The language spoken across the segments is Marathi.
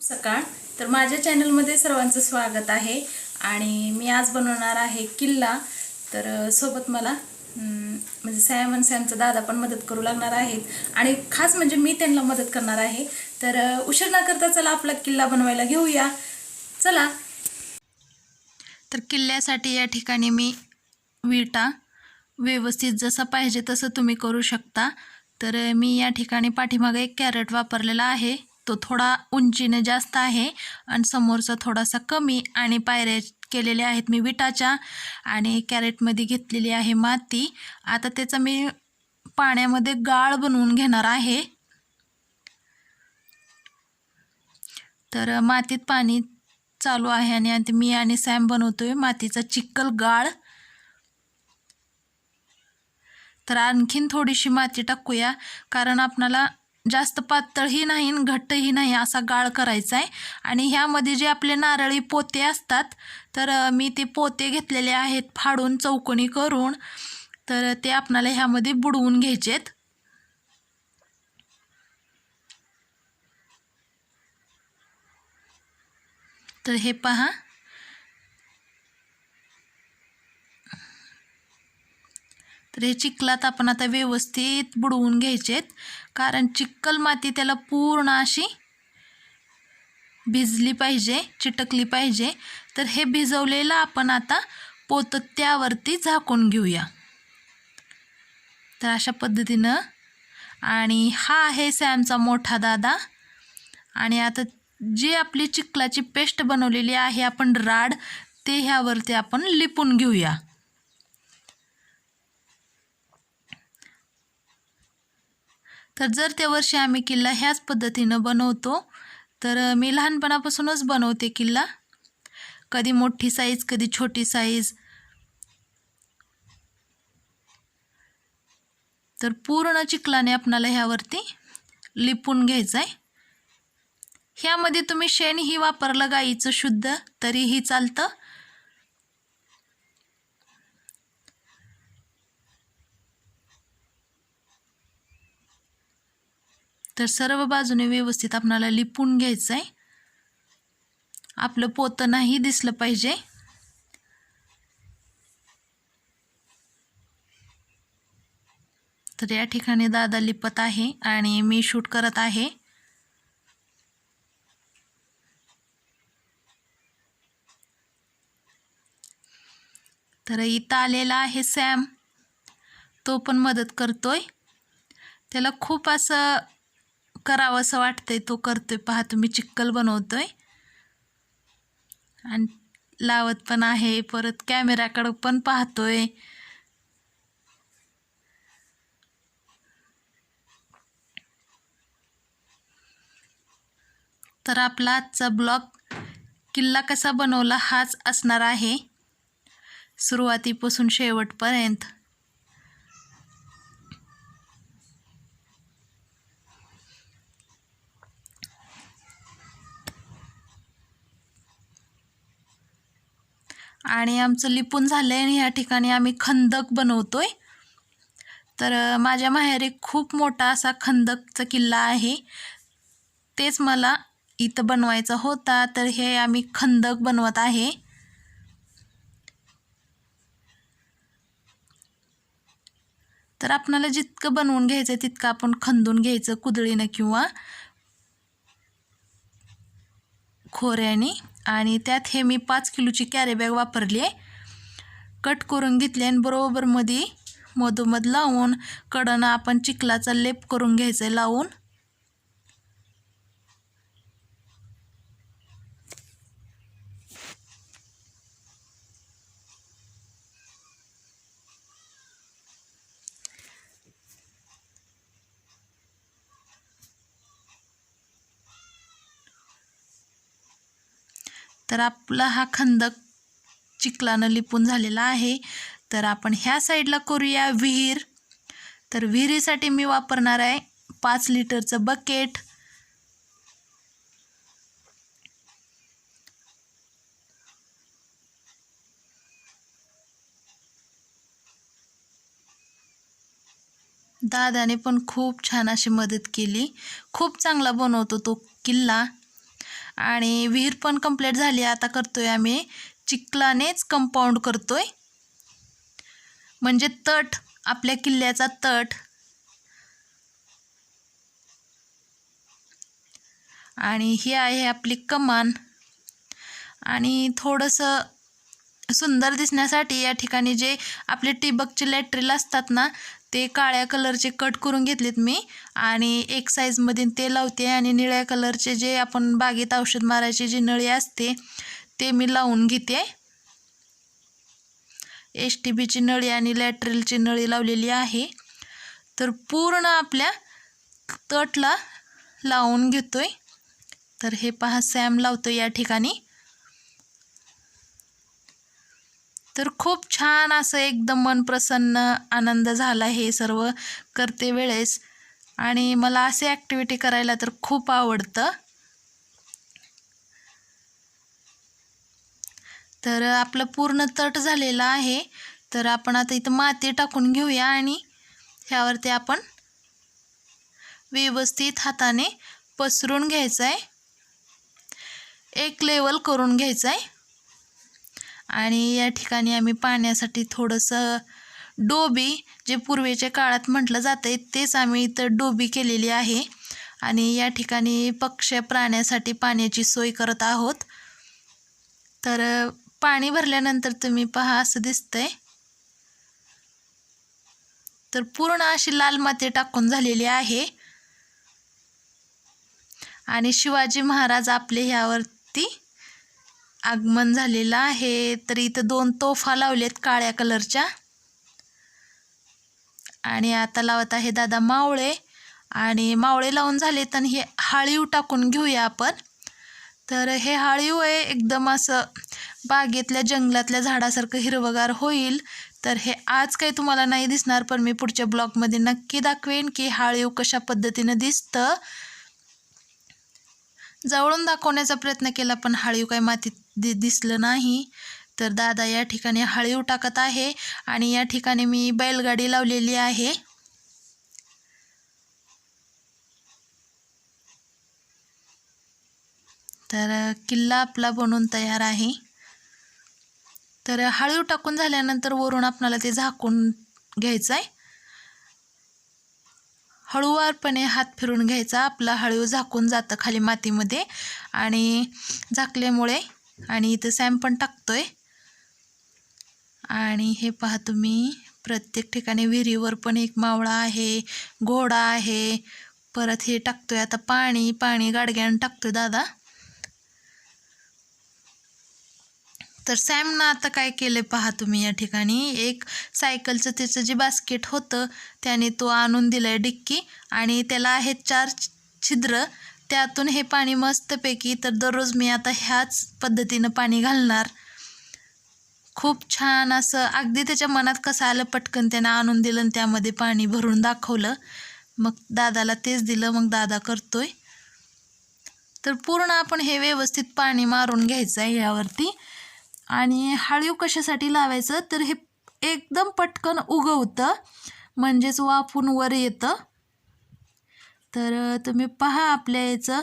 सकाळ. तर माझ्या चॅनलमध्ये सर्वांचं स्वागत आहे. आणि मी आज बनवणार आहे किल्ला. तर सोबत मला म्हणजे सॅम आणि सॅमचा दादा पण मदत करू लागणार आहेत. आणि खास म्हणजे मी त्यांना मदत करणार आहे. तर उशीर न करता चला आपला किल्ला बनवायला घेऊया. चला. तर किल्ल्यासाठी या ठिकाणी मी विटा व्यवस्थित जसं पाहिजे तसं तुम्ही करू शकता. तर मी या ठिकाणी पाठीमागे एक कॅरेट वापरलेला आहे. तो थोडा उंचीने जास्त आहे आणि समोरचा थोडासा कमी आणि पायऱ्या केलेल्या आहेत मी विटाच्या आणि कॅरेटमध्ये घेतलेली आहे माती. आता त्याचा मी पाण्यामध्ये गाळ बनवून घेणार आहे. तर मातीत पाणी चालू आहे आणि आता मी आणि सॅम बनवतोय मातीचा चिक्कल गाळ. तर आणखीन थोडीशी माती टाकूया कारण आपणाला जास्त पातळही नाही घट्टही नाही असा गाळ करायचा आहे आणि ह्यामध्ये जे आपले नारळी पोते असतात तर मी ते पोते घेतलेले आहेत फाडून चौकोनी करून. तर ते आपणाला ह्यामध्ये बुडवून घ्यायचेत. तर हे पहा. तर हे चिखलात आपण आता व्यवस्थित बुडवून घ्यायचेत. कारण चिखल माती त्याला पूर्ण अशी भिजली पाहिजे चिटकली पाहिजे. तर हे भिजवलेलं आपण आता पोतं त्यावरती झाकून घेऊया. तर अशा पद्धतीनं. आणि हा आहे सॅमचा मोठा दादा. आणि आता जी आपली चिखलाची पेस्ट बनवलेली आहे आपण राड ते ह्यावरती आपण लिपून घेऊया. तर जर त्या वर्षी आम्ही किल्ला ह्याच पद्धतीनं बनवतो तर मी लहानपणापासूनच बनवते किल्ला. कधी मोठी साईज कधी छोटी साईज तर पूर्ण चिखलाने आपणाला ह्यावरती लिपून घ्यायचं आहे ह्यामध्ये तुम्ही शेणही वापरलं गाईचं शुद्ध तरीही चालतं. तर सर्व बाजूने व्यवस्थित आपणाला लिपून घ्यायचं आहे आपलं पोतं नाही दिसलं पाहिजे. तर या ठिकाणी दादा लिपत आहे आणि मी शूट करत आहे. तर इथं आलेला आहे सॅम. तो पण मदत करतोय. त्याला खूप असं करावं असं वाटतंय तो करतोय. पाहतो मी चिक्कल बनवतोय. आणि लावत पण आहे परत कॅमेऱ्याकडं पण पाहतोय. तर आपला आजचा ब्लॉग किल्ला कसा बनवला हाच असणार आहे. सुरुवातीपासून शेवटपर्यंत. आणि आमचं लिपून झालं आहे आणि ह्या ठिकाणी आम्ही खंदक बनवतो आहे तर माझ्या माहेरी खूप मोठा असा खंदकचा किल्ला आहे. तेच मला इथं बनवायचा होता तर हे आम्ही खंदक बनवत आहे. तर आपणाला जितकं बनवून घ्यायचं आहे तितकं आपण खंदून घ्यायचं कुदळीनं किंवा खोऱ्याने. आणि त्यात हे मी पाच किलोची कॅरीबॅग वापरली आहे. कट करून घेतली आणि बरोबर मध्ये मधोमध लावून कडनं आपण चिखलाचा लेप करून घ्यायचं आहे लावून. तर आपला हा खंदक चिखलानं लिपून झालेला आहे. तर आपण ह्या साईडला करूया विहीर. तर विहिरीसाठी मी वापरणार आहे पाच लिटरचं बकेट. दादाने पण खूप छान अशी मदत केली. खूप चांगला बनवतो तो किल्ला. आणि विहीर पण कंप्लीट झाली आता करतोय आम्ही. चिखलानेच कंपाऊंड करतोय. म्हणजे तट आपल्या किल्ल्याचा तट. आणि ही आहे आपली कमान. आणि थोडंसं सुंदर दिसण्यासाठी या ठिकाणी जे आपले टिबकचे लॅट्रिल असतात ना ते काळ्या कलरचे कट करून घेतलेत मी आणि एक साईजमध्ये ते लावते आणि निळ्या कलरचे जे आपण बागेत औषध मारायची जी नळी असते ते मी लावून घेते. एस टी बीची नळी आणि लॅटरलची नळी लावलेली आहे. तर पूर्ण आपल्या तटला लावून घेतोय. तर हे पहा सॅम लावतो या ठिकाणी. तर खूप छान असं एकदम मन प्रसन्न आनंद झाला हे सर्व करते वेळेस. आणि मला असे ॲक्टिव्हिटी करायला तर खूप आवडतं. तर आपलं पूर्ण तट झालेलं आहे. तर आपण आता इथं माती टाकून घेऊया आणि ह्यावरती आपण व्यवस्थित हाताने पसरून घ्यायचं आहे एक लेवल करून घ्यायचं आहे आणि या ठिकाणी आम्ही पाण्यासाठी थोडंसं डोबी जे पूर्वीच्या काळात म्हटलं जातं आहे तेच आम्ही इथं डोबी केलेली आहे. आणि या ठिकाणी पक्ष प्राण्यासाठी पाण्याची सोय करत आहोत. तर पाणी भरल्यानंतर तुम्ही पहा असं दिसतंय. तर पूर्ण अशी लाल माती टाकून झालेली आहे. आणि शिवाजी महाराज आपले ह्यावरती आगमन झालेलं आहे. तर इथं दोन तोफा लावलेत काळ्या कलरच्या. आणि आता लावत आहे दादा मावळे. आणि मावळे लावून झाले तर हे हाळीव टाकून घेऊया आपण. तर हे हाळीव आहे एकदम असं बागेतल्या जंगलातल्या झाडासारखं हिरवगार होईल. तर हे आज काही तुम्हाला नाही दिसणार पण मी पुढच्या ब्लॉगमध्ये नक्की दाखवेन की हाळीव कशा पद्धतीनं दिसतं. जवळून दाखवण्याचा प्रयत्न केला पण हाळीव काय मातीत दि दिसलं नाही. तर दादा या ठिकाणी हळीव टाकत आहे आणि या ठिकाणी मी बैलगाडी लावलेली आहे. तर किल्ला आपला बनून तयार आहे. तर हळीव टाकून झाल्यानंतर वरून आपणाला ते झाकून घ्यायचं आहे हळूवारपणे हात फिरून घ्यायचा. आपला हळीव झाकून जातं खाली मातीमध्ये आणि झाकल्यामुळे आणि इथं सॅम पण टाकतोय. आणि हे पहा तुम्ही प्रत्येक ठिकाणी विहिरीवर पण एक मावळा आहे घोडा आहे. परत हे टाकतोय आता पाणी पाणी गाडग्यानं टाकतोय दादा. तर सॅमनं आता काय केलं पहा तुम्ही या ठिकाणी? एक सायकलचं त्याचं जे बास्केट होतं त्याने तो आणून दिलं आहे डिक्की. आणि त्याला आहेत चार छिद्र. त्यातून हे पाणी मस्तपैकी तर दररोज मी आता ह्याच पद्धतीनं पाणी घालणार. खूप छान असं अगदी त्याच्या मनात कसं आलं पटकन त्यानं आणून दिलं आणि त्यामध्ये पाणी भरून दाखवलं. मग दादाला तेच दिलं मग दादा करतोय. तर पूर्ण आपण हे व्यवस्थित पाणी मारून घ्यायचं आहे यावरती. आणि हळीव कशासाठी लावायचं? तर हे एकदम पटकन उगवतं. म्हणजेच वाफून वर येतं. तर तुम्ही पहा आपल्या याचं.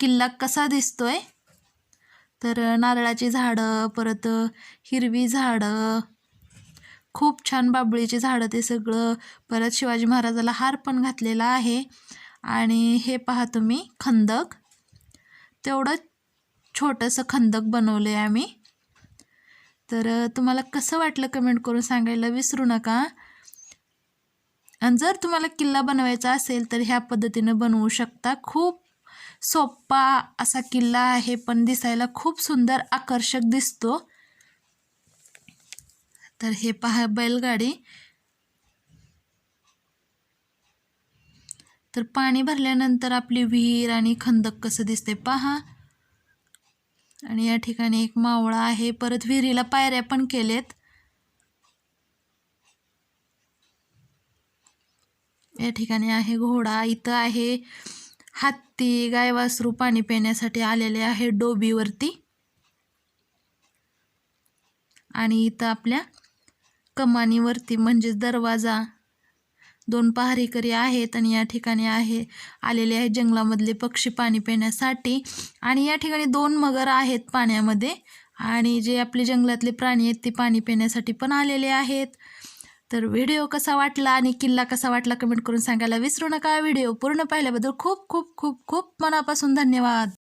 किल्ला कसा दिसतो आहे तर नारळाची झाडं परत हिरवी झाडं. खूप छान बाबळीची झाडं ते सगळं. परत शिवाजी महाराजाला हार पण घातलेला आहे. आणि हे पहा तुम्ही खंदक. तेवढं छोटंसं खंदक बनवलं आहे आम्ही. तर तुम्हाला कसं वाटलं कमेंट करून सांगायला विसरू नका. आणि जर तुम्हाला किल्ला बनवायचा असेल तर ह्या पद्धतीनं बनवू शकता. खूप सोप्पा असा किल्ला आहे पण दिसायला खूप सुंदर आकर्षक दिसतो. तर हे पहा बैलगाडी. तर पाणी भरल्यानंतर आपली विहीर आणि खंदक कसं दिसते पहा. आणि या ठिकाणी एक मावळा आहे. परत विहिरीला पायऱ्या पण केलेत. या ठिकाणी आहे घोडा इथं आहे हत्ती गाय वासरू पाणी पिण्यासाठी आलेले आहे डोबीवरती. आणि इथं आपल्या कमानीवरती म्हणजेच दरवाजा दोन पहारेकरी आहेत आणि या ठिकाणी आहे आलेले आहे जंगलामधले पक्षी पाणी पिण्यासाठी. आणि या ठिकाणी दोन मगर आहेत पाण्यामध्ये. आणि जे आपले जंगलातले प्राणी आहेत ते पाणी पिण्यासाठी पण आलेले आहेत. तर व्हिडिओ कसा वाटला आणि किल्ला कसा वाटला कमेंट करून सांगायला विसरू नका. व्हिडिओ पूर्ण पाहिल्याबद्दल खूप खूप खूप खूप मनापासून धन्यवाद.